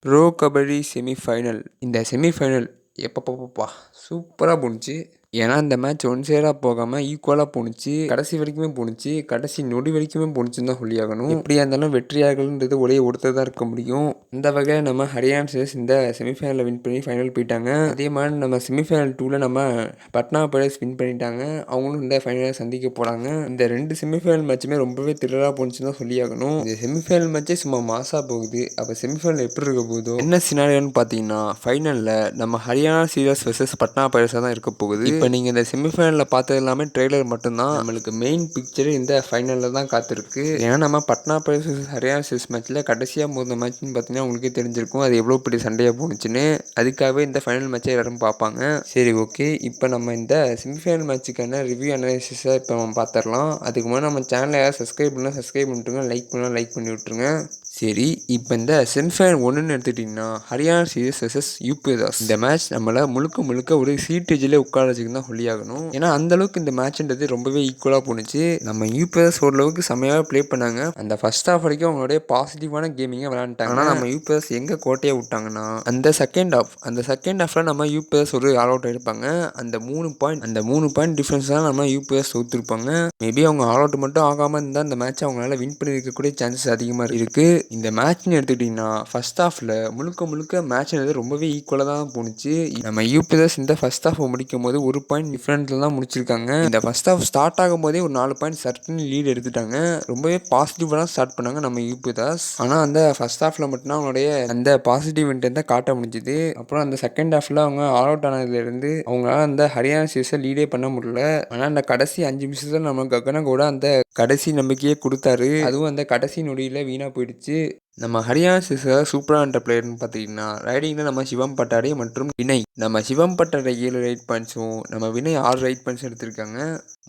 Bro kabaddi semifinal இந்த semifinal எப்பப்பப்பா சூப்பராக போணுச்சு. ஏன்னா இந்த மேட்ச் ஒன் சைடாக போகாமல் ஈக்குவலாக போணுச்சு. கடைசி வரைக்குமே போணுச்சு. கடைசி நொடி வரைக்குமே போணுச்சுன்னு தான் சொல்லியாகணும். எப்படியா இருந்தாலும் வெற்றியாளர்கள்ன்றது ஒரே ஒருத்தர் தான் இருக்க முடியும். இந்த வகையில் நம்ம ஹரியான்சஸ் இந்த செமிஃபைனலில் வின் பண்ணி ஃபைனல் போயிட்டாங்க. அதே மாதிரி நம்ம செமிஃபைனல் டூவில் நம்ம பட்னா பைரட்ஸ் வின் பண்ணிட்டாங்க. அவங்களும் இந்த ஃபைனலில் சந்திக்க போகிறாங்க இந்த ரெண்டு செமிஃபைனல் மேட்சுமே ரொம்பவே திரளாக போணுச்சுன்னு தான் சொல்லியாகணும். இந்த செமிஃபைனல் மேட்ச்சே சும்மா மாசாக போகுது. அப்போ செமிஃபைனல் எப்படி இருக்க போகுதோ? என்ன சினாரியோன்னு பார்த்தீங்கன்னா ஃபைனலில் நம்ம ஹரியானா சீரியஸ் வர்சஸ் பட்னா பைரட்ஸாக தான் இருக்க போகுது. இப்போ நீங்கள் இந்த செமிஃபைனலில் பார்த்தது எல்லாமே ட்ரெய்லர் மட்டும்தான். நம்மளுக்கு மெயின் பிக்சர் இந்த ஃபைனலில் தான் காத்திருக்கு. ஏன்னா நம்ம பட்னா பைரட்ஸ் ஹரியானா சீரியஸ் மேட்ச்சில் கடைசியாக மோதின மேட்ச்னு பார்த்தீங்கன்னா உங்களுக்கே தெரிஞ்சிருக்கும். அது எவ்வளோ பெரிய சண்டையாக போணுச்சுன்னு. அதுக்காகவே இந்த ஃபைனல் மேட்சை எல்லாரும் பார்ப்பாங்க. சரி ஓகே இப்போ நம்ம இந்த செமிஃபைனல் மேட்ச்சுக்கான ரிவ்யூ அனாலிசிஸை இப்போ நம்ம பார்த்துடலாம். அதுக்கு முன்னாடி நம்ம சேனலை யாராவது சப்ஸ்கிரைப் பண்ணால் சப்ஸ்கிரைப் பண்ணிட்டுருங்க. லைக் பண்ணால் லைக் பண்ணி விட்ருங்க சரி இப்போ இந்த செமிஃபைனல் ஒன்றுன்னு எடுத்துக்கிட்டிங்கன்னா ஹரியானா சீரியஸ் எஸ்எஸ் யூபி தாஸ் இந்த மேட்ச் நம்மளை முழுக்க முழுக்க ஒரு சீட்டேஜில் உட்கார வச்சுக்கு தான் சொல்லியாகணும் ஏன்னா அந்த அளவுக்கு இந்த மேட்ச்ன்றது ரொம்பவே ஈக்குவலாக போணுச்சு. நம்ம யூபி தாஸ் ஓரளவுக்கு செம்மையாக ப்ளே பண்ணாங்க. அந்த ஃபர்ஸ்ட் ஹாஃப் வரைக்கும் அவங்களுடைய பாசிட்டிவான கேமிங்கை விளையாண்டாங்க ஆனால் நம்ம யூபி தாஸ் எங்கே கோட்டையை விட்டாங்கன்னா அந்த செகண்ட் ஹாஃப் அந்த செகண்ட் ஹாஃபில் நம்ம யூபி தாஸ் ஒரு ஆல் அவுட் ஆயிருப்பாங்க. அந்த மூணு பாயிண்ட் அந்த மூணு பாயிண்ட் டிஃப்ரென்ஸ் தான் நம்ம யூபி தாஸ் தோத்துருப்பாங்க. மேபி அவங்க ஆல் அவுட் மட்டும் ஆகாமல் இருந்தால் அந்த மேட்ச் அவங்களால வின் பண்ணி இருக்கக்கூடிய சான்சஸ் அதிகமாக இருக்குது இந்த மேட்ச்னு எடுத்துக்கிட்டிங்கன்னா ஃபர்ஸ்ட் ஹாஃபில் முழுக்க முழுக்க மேட்ச்ன்றது ரொம்பவே ஈக்குவலாக தான் போணுச்சு. நம்ம யூபிஎஸ் இந்த ஃபர்ஸ்ட் ஹாஃப் முடிக்கும் போது ஒரு பாயிண்ட் டிஃப்ரெண்ட்டில் தான் முடிச்சிருக்காங்க. இந்த ஃபஸ்ட் ஹாஃப் ஸ்டார்ட் ஆகும் போதே ஒரு நாலு பாயிண்ட் சர்டன் லீட் எடுத்துட்டாங்க. ரொம்பவே பாசிட்டிவாக தான் ஸ்டார்ட் பண்ணாங்க நம்ம யூபிஎஸ் ஆனால் அந்த ஃபர்ஸ்ட் ஹாஃபில் மட்டும்தான் அவங்களுடைய அந்த பாசிட்டிவ் தான் காட்ட முடிஞ்சுது. அப்புறம் அந்த செகண்ட் ஹாஃபில் அவங்க ஆல் அவுட் ஆனதுலேருந்து அவங்களால அந்த ஹரியானா சீஸை லீடே பண்ண முடியல. ஆனால் அந்த கடைசி அஞ்சு நிமிஷத்தில் நம்ம ககன கூட அந்த கடைசி நம்பிக்கையே கொடுத்தாரு. அதுவும் அந்த கடைசி நொடியில் வீணாக போயிடுச்சு. Et நம்ம ஹரியானா சிசர் சூப்பரான பிளேயர்னு பார்த்தீங்கன்னா ரைடிங்கில் நம்ம சிவம் பட்டாரி மற்றும் வினய். நம்ம சிவம் பட்டாரி ஏழு ரைட் பாயிண்ட்ஸும் நம்ம வினய் ஆறு ரைட் பாயிண்ட்ஸ் எடுத்திருக்காங்க.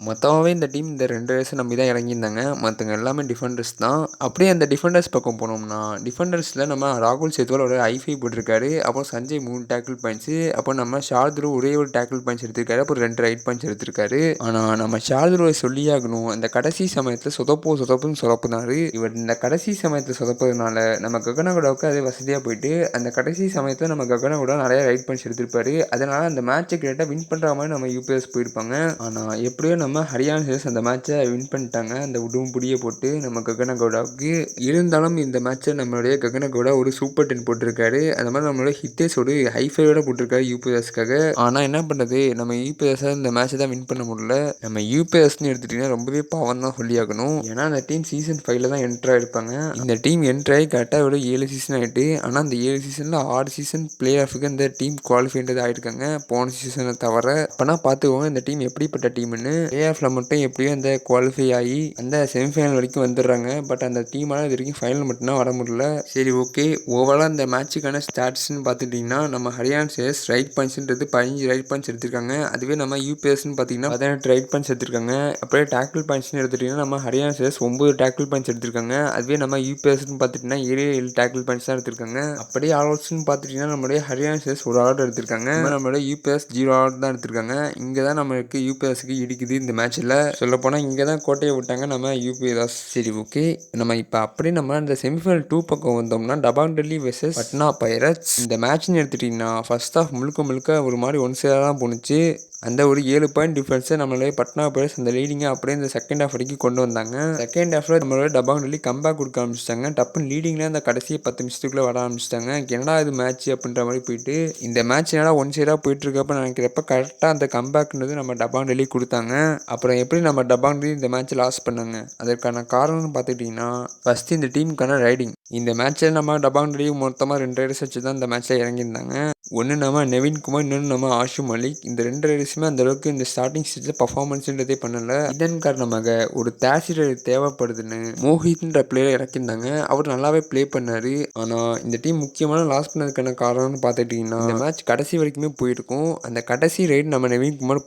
மொத்தமாகவே இந்த டீம் இந்த ரெண்டு ரேஸை நம்பி தான் இறங்கியிருந்தாங்க. மற்றவங்க எல்லாமே டிஃபெண்டர்ஸ் தான். அப்படியே அந்த டிஃபெண்டர்ஸ் பக்கம் போனோம்னா டிஃபெண்டர்ஸில் நம்ம ராகுல் சேத்துவால் ஒரு ஐஃபை போட்டிருக்காரு. அப்புறம் சஞ்சய் மூணு டேக்கிள் பாயிண்ட்ஸு அப்போ நம்ம ஷார்துரு ஒரே ஒரு டேக்கிள் பாயிண்ட்ஸ் எடுத்திருக்காரு. அப்புறம் ரெண்டு ரைட் பாயிண்ட்ஸ் எடுத்திருக்காரு. ஆனால் நம்ம ஷார்துருவை சொல்லியாகணும் அந்த கடைசி சமயத்தில் சொதப்போ சொதப்புன்னு சொதப்புனாரு. இவர் இந்த கடைசி சமயத்தில் சொதப்பதுனால நம்ம ககனகுடாவுக்கு அது வசதியாக போயிட்டு அந்த கடைசி சமயத்தில் நம்ம ககனகுடா நிறைய ரைட் பண்ணி எடுத்திருப்பாரு. அதனால் அந்த மேட்சை கிட்ட வின் பண்ணுற மாதிரி நம்ம யூபிஎஸ் போயிருப்பாங்க. ஆனால் எப்படியோ நம்ம ஹரியானா சேஸ் அந்த மேட்சை வின் பண்ணிட்டாங்க. அந்த உடும் புடியை போட்டு நம்ம ககனகவுடாவுக்கு இருந்தாலும் இந்த மேட்சை நம்மளுடைய ககனகவுடா ஒரு சூப்பர் டென் போட்டிருக்காரு. அந்த மாதிரி நம்மளோட ஹிட்டேஸ் ஒரு ஹைஃபையோட போட்டிருக்காரு யூபிஎஸ்க்காக ஆனால் என்ன பண்ணுறது நம்ம யூபிஎஸ்ஸை இந்த மேட்சை தான் வின் பண்ண முடியல. நம்ம யூபிஎஸ்னு எடுத்துட்டிங்கன்னா ரொம்பவே பாவம் தான் சொல்லியாகணும் ஏன்னா அந்த டீம் சீசன் ஃபைவ்ல தான் என்ட்ரு இருப்பாங்க இந்த டீம் என்ட்ரு ஆகி கரெக்டாக விட ஏழு சீசன் ஆகிட்டு ஆனால் அந்த ஏழு சீசனில் ஆறு சீசன் பிளே ஆஃபுக்கு இந்த டீம் குவாலிஃபைன்றது ஆகிருக்காங்க போன சீசனை தவிர அப்போனா பார்த்துக்கோங்க இந்த டீம் எப்படிப்பட்ட டீம்னு பிளே ஆஃபில் மட்டும் எப்படியோ அந்த குவாலிஃபை ஆகி அந்த செமிஃபைனல் வரைக்கும் வந்துடுறாங்க. பட் அந்த டீமால் இது வரைக்கும் ஃபைனல் மட்டும்தான் வர முடியல. சரி ஓகே ஓவராலாக அந்த மேட்சுக்கான ஸ்டாட்ஸ்னு பார்த்துட்டிங்கன்னா நம்ம ஹரியானா சேஸ் ரைட் பாயிண்ட்ஸ்ன்றது பதினஞ்சு ரைட் பாயிண்ட்ஸ் எடுத்திருக்காங்க. அதுவே நம்ம யூபிஎஸ்ன்னு பார்த்தீங்கன்னா பதினெட்டு ரைட் பாயிண்ட்ஸ் எடுத்திருக்காங்க. அப்படியே டேக்கிள் பாயிண்ட்ஸ்னு எடுத்துட்டிங்கன்னா நம்ம ஹரியானா சேஸ் ஒம்பது டேக்கிள் பாயிண்ட்ஸ் எடுத்திருக்காங்க. அதுவே நம்ம யூபிஎஸ்னு பார்த்துட்டிங்கன்னா ஏழு ஏழு டேக்கிள் பாயிண்ட்ஸ் தான் எடுத்திருக்காங்க. அப்படியே ஆல் அவுட்ஸ்னு பார்த்துட்டிங்கன்னா நம்மளுடைய ஹரியானா சேஸ் ஒரு ஆர்டர் எடுத்திருக்காங்க. நம்மளுடைய யூபிஎஸ் ஜீரோ ஆர்டர் தான் எடுத்திருக்காங்க. இங்கே தான் நம்மளுக்கு யூபிஎஸ்க்கு இடிக்குது இந்த மேட்ச்சில் சொல்லப்போனால் இங்கே தான் கோட்டையை விட்டாங்க. நம்ம யூபிஎஸ் சரி ஓகே நம்ம இப்போ அப்படியே நம்ம அந்த செமிஃபைனல் டூ பக்கம் வந்தோம்னா டபாங் டெல்லி வெர்சஸ் பட்னா பைரட்ஸ் இந்த மேட்ச்னு எடுத்துட்டிங்கன்னா ஃபர்ஸ்ட் ஆஃப் முழுக்க முழுக்க ஒரு மாதிரி ஒன் சைடாக தான் போணுச்சு. அந்த ஒரு ஏழு பாயிண்ட் டிஃப்ரென்ஸை நம்மளுடைய பட்னா பைரட்ஸ் அந்த லீடிங்கை அப்படியே இந்த செகண்ட் ஹாஃப் வரைக்கும் கொண்டு வந்தாங்க. செகண்ட் ஹாஃபில் நம்மளோட டபாங் டெல்லி கம்பேக் கொடுக்க ஆரம்பிச்சிட்டாங்க. டப்புன்னு லீடிங்கில் அந்த கடைசி பத்து நிமிஷத்துக்குள்ளே வர ஆரம்பிச்சிட்டாங்க. என்னடா இது மேட்ச் அப்படின்ற மாதிரி போயிட்டு இந்த மேட்ச் என்னடா ஒன் சைடாக போயிட்டு இருக்கப்ப நினைக்கிறப்ப கரெக்டாக அந்த கம்பேக்ன்றது நம்ம டபாங் டெல்லி கொடுத்தாங்க. அப்புறம் எப்படி நம்ம டபாங் டெல்லி இந்த மேட்ச் லாஸ் பண்ணாங்க? அதற்கான காரணம்னு பார்த்துக்கிட்டிங்கன்னா ஃபஸ்ட்டு இந்த டீமுக்கான ரைடிங் இந்த மேட்ச்சில் நம்ம டபாங் மொத்தமாக ரெண்டு ரைடர்ஸ் வச்சு தான் இந்த மேட்ச்சில் இறங்கியிருந்தாங்க. ஒன்று நம்ம நவீன்குமார் இன்னொன்று நம்ம ஆஷு மலிக் இந்த ரெண்டு ரைடர்ஸுமே அந்த அளவுக்கு இந்த ஸ்டார்டிங் ஸ்டேஜில் பர்ஃபார்மன்ஸ்ன்றதே பண்ணலை. இதன் காரணமாக ஒரு தேசி ரைடர் தேவைப்படுதுன்னு மோஹித்ன்ற பிளேயர் இறக்கியிருந்தாங்க. அவர் நல்லாவே ப்ளே பண்ணார். ஆனால் இந்த டீம் முக்கியமான லாஸ் பண்ணதுக்கான காரணம்னு பார்த்துட்டிங்கன்னா இந்த மேட்ச் கடைசி வரைக்குமே போயிருக்கும். அந்த கடைசி ரைடு நம்ம நவீன் குமார்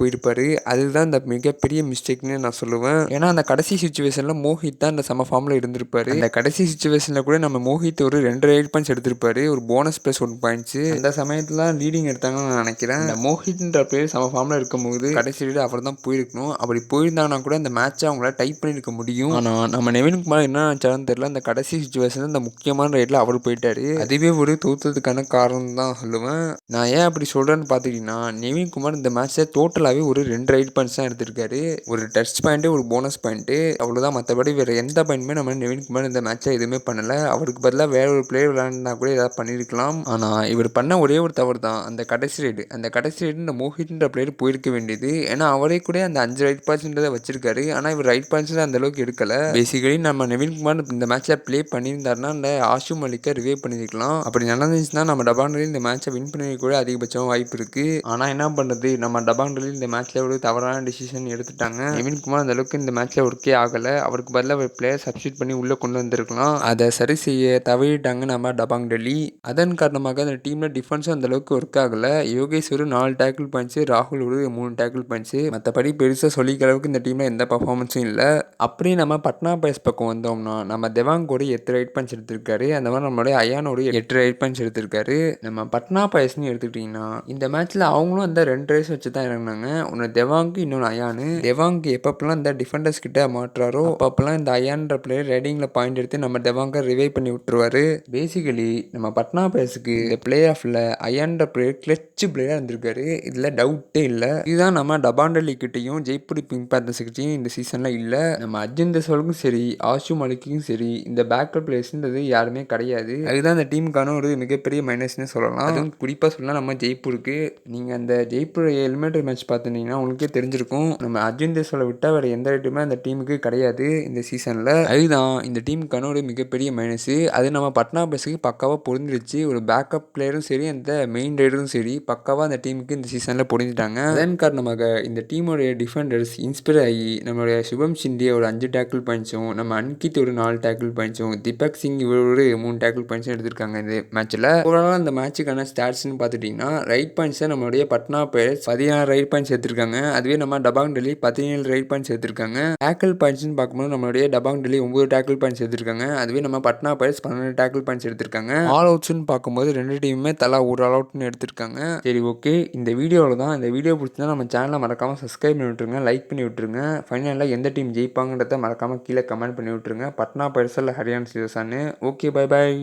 அதுதான் இந்த மிகப்பெரிய மிஸ்டேக்னு நான் சொல்லுவேன். ஏன்னா அந்த கடைசி சுச்சுவேஷனில் மோஹித் தான் இந்த சம ஃபார்மில் இருந்திருப்பார். அந்த கடைசி சுச்சுவேஷனில் கூட நம்ம நம்ம மோஹித் ஒரு ரெண்டு ரைட் பாயிண்ட்ஸ் எடுத்திருப்பாரு. ஒரு போனஸ் ப்ளஸ் ஒன் பாயிண்ட்ஸ் அந்த சமயத்தில் லீடிங் எடுத்தாங்கன்னு நான் நினைக்கிறேன். மோஹித்ன்ற பிளேயர் சம ஃபார்மில் இருக்கும்போது கடைசி ரைடு அவர் தான் போயிருக்கணும். அப்படி போயிருந்தாங்கன்னா கூட இந்த மேட்சை அவங்களால டைப் பண்ணியிருக்க முடியும். ஆனால் நம்ம நவீன்குமார் என்ன நினச்சாலும் தெரியல. அந்த கடைசி சுச்சுவேஷன் இந்த முக்கியமான ரைடில் அவர் போயிட்டாரு. அதுவே ஒரு தோத்ததுக்கான காரணம் தான் சொல்லுவேன். நான் ஏன் அப்படி சொல்கிறேன்னு பார்த்துக்கிட்டிங்கன்னா நவீன்குமார் இந்த மேட்ச்சை டோட்டலாகவே ஒரு ரெண்டு ரைட் பாயிண்ட்ஸ் தான் எடுத்திருக்காரு. ஒரு டச் பாயிண்ட்டு ஒரு போனஸ் பாயிண்ட்டு அவ்வளோதான் மற்றபடி வேறு எந்த பாயிண்ட்டுமே நம்ம நவீன்குமார் இந்த மேட்ச்சை எதுவுமே பண்ணலை. அவருக்கு பதிலாக வேற ஒரு பிளேயர் விளையாண்டா கூட ஏதாவது பண்ணியிருக்கலாம் ஆனால் இவர் பண்ண ஒரே ஒரு தவறு தான் அந்த கடைசி ரைடு அந்த கடைசி ரைடு இந்த மோஹித்ன்ற பிளேயர் போயிருக்க வேண்டியது. ஏன்னா அவரே கூட அந்த அஞ்சு ரைட் பாயிண்ட்ஸ்ன்றதை வச்சிருக்காரு. ஆனால் இவர் ரைட் பாயிண்ட்ஸில் அந்த அளவுக்கு எடுக்கல. பேசிக்கலி நம்ம நவீன்குமார் இந்த மேட்ச்சில் ப்ளே பண்ணியிருந்தாருன்னா அந்த ஆஷு மலிக்கை ரிவே பண்ணியிருக்கலாம் அப்படி நடந்துச்சுன்னா நம்ம டபாண்டலி இந்த மேட்சை வின் பண்ணி கூட அதிகபட்சம் வாய்ப்பு இருக்குது ஆனால் என்ன பண்ணுறது நம்ம டபாண்டலி இந்த மேட்ச்சில் ஒரு தவறான டிசிஷன் எடுத்துட்டாங்க. நவீன்குமார் அந்த அளவுக்கு இந்த மேட்ச்சில் ஒர்க்கே ஆகலை. அவருக்கு பதிலாக ஒரு பிளேயர் சப்ஸ்டியூட் பண்ணி உள்ளே கொண்டு வந்திருக்கலாம். அதை சரி செய்ய தவறிட்டாங்க நம்ம டபாங் டெல்லி. அதன் காரணமாக அந்த டீமில் டிஃபென்ஸும் அந்த அளவுக்கு ஒர்க் ஆகலை. யோகேஷ் நாலு டேக்கிள் பண்ணிச்சு ராகுல் ஒரு மூணு டேக்கிள் பண்ணிச்சு மற்றபடி பெருசாக சொல்லிக்கிற அளவுக்கு இந்த டீமில் எந்த பர்ஃபார்மன்ஸும் இல்லை. அப்படியே நம்ம பட்னா பாய்ஸ் பக்கம் வந்தோம்னா நம்ம தேவாங்கோட எட்டு ரைட் பஞ்ச் எடுத்திருக்காரு. அந்த மாதிரி நம்மளுடைய அயானோடு எட்டு ரைட் பஞ்ச் எடுத்திருக்காரு. நம்ம பட்னா பாய்ஸ்னு எடுத்துக்கிட்டிங்கன்னா இந்த மேட்ச்சில் அவங்களும் அந்த ரெண்டு ரைஸ் வச்சு தான் இறங்கினாங்க. ஒன்று தெவாங்கு இன்னொன்று அயானு. தெவாங்கு எப்பப்பெல்லாம் இந்த டிஃபெண்டர்ஸ் கிட்ட மாட்டுறாரோ அப்பப்பெல்லாம் இந்த அயான்ற பிளேயர் ரைடிங்கில் பாயிண்ட் எடுத்து நம்ம தெவாங்கை ரிவை பண்ணி விட்டுருவாரு. பேசிக்கலி நம்ம பட்னா பேஸுக்கு இந்த பிளே ஆஃபில் அயாண்ட பிளேயர் கிளச்சு பிளேயராக இருந்திருக்காரு. இதில் டவுட்டே இல்லை. இதுதான் நம்ம டபாண்டலி கிட்டையும் ஜெய்ப்பூர் பிங்க் பேத்தர்ஸ் கிட்டையும் இந்த சீசனில் இல்லை. நம்ம அஜிந்த தசோலுக்கும் சரி ஆஷு மலிக்கும் சரி இந்த பேக்கப் பிளேயர்ஸ்ன்றது யாருமே கிடையாது. அதுதான் அந்த டீமுக்கான ஒரு மிகப்பெரிய மைனஸ்னு சொல்லலாம். அதுவும் குறிப்பாக சொல்லலாம் நம்ம ஜெய்ப்பூருக்கு. நீங்கள் அந்த ஜெய்ப்பூர் எலிமினேட்டரி மேட்ச் பார்த்துட்டீங்கன்னா உங்களுக்கே தெரிஞ்சிருக்கும். நம்ம அர்ஜுன் தேசோலை விட்டால் வேறு எந்த ரேட்டுமே அந்த டீமுக்கு கிடையாது இந்த சீசனில் அதுதான் இந்த டீமுக்கான ஒரு மிகப்பெரிய மைனஸ் அது நம்ம பட்னா பஸ்ஸுக்கு பக்காவாக பொருந்துருச்சு ஒரு பேக்கப் பிளேயரும் சரி அந்த மெயின் ரைடரும் சரி பக்காவாக அந்த டீமுக்கு இந்த சீசனில் பொருந்துட்டாங்க அதன் காரணமாக இந்த டீமோடைய டிஃபெண்டர்ஸ் இன்ஸ்பயர் ஆகி நம்மளுடைய சுபம் சிண்டி ஒரு அஞ்சு டேக்கிள் பாயிண்ட்ஸும் நம்ம அன்கித் ஒரு நாலு டேக்கிள் பாயிண்ட்ஸும் தீபக் சிங் இவரோடு ஒரு மூணு டேக்கிள் பாயிண்ட்ஸும் எடுத்திருக்காங்க இந்த மேட்ச்சில் ஓவரால் அந்த மேட்ச்சுக்கான ஸ்டாட்ஸ்னு பார்த்துட்டிங்கன்னா ரைட் பாயிண்ட்ஸை நம்மளுடைய பட்னா பிளேயர்ஸ் பதினாறு ரைட் பாயிண்ட்ஸ் எடுத்திருக்காங்க. அதுவே நம்ம டபாங் டெல்லி பதினேழு ரைட் பாயிண்ட்ஸ் எடுத்திருக்காங்க. டேக்கிள் பாயிண்ட்ஸ்னு பார்க்கும்போது நம்மளுடைய டபாங் டெல்லி ஒம்பது டேக்கிள் பாயிண்ட்ஸ் எடுத்திருக்காங்க. அதுவே நம்ம பட்னா பைரட்ஸ் பன்னெண்டு டேக்கிள் பாயிண்ட்ஸ் எடுத்திருக்காங்க. ஆல் அவுட்ஸ்னு பார்க்கும்போது ரெண்டு டீமுமே தலா ஒரு ஆல் அவுட்னு எடுத்திருக்காங்க. சரி ஓகே இந்த வீடியோவில் தான் இந்த வீடியோ பிடிச்சிருந்தா நம்ம சேனலை மறக்காமல் சப்ஸ்கிரைப் பண்ணி விட்டுருங்க லைக் பண்ணி விட்டுருங்க. ஃபைனலில் எந்த டீம் ஜெயிப்பாங்கன்றத மறக்காமல் கீழே கமெண்ட் பண்ணி விட்டுருங்க. பட்னா பைரட்ஸ் இல்லை ஹரியானா சீசர்ஸான்னு ஓகே பை பாய்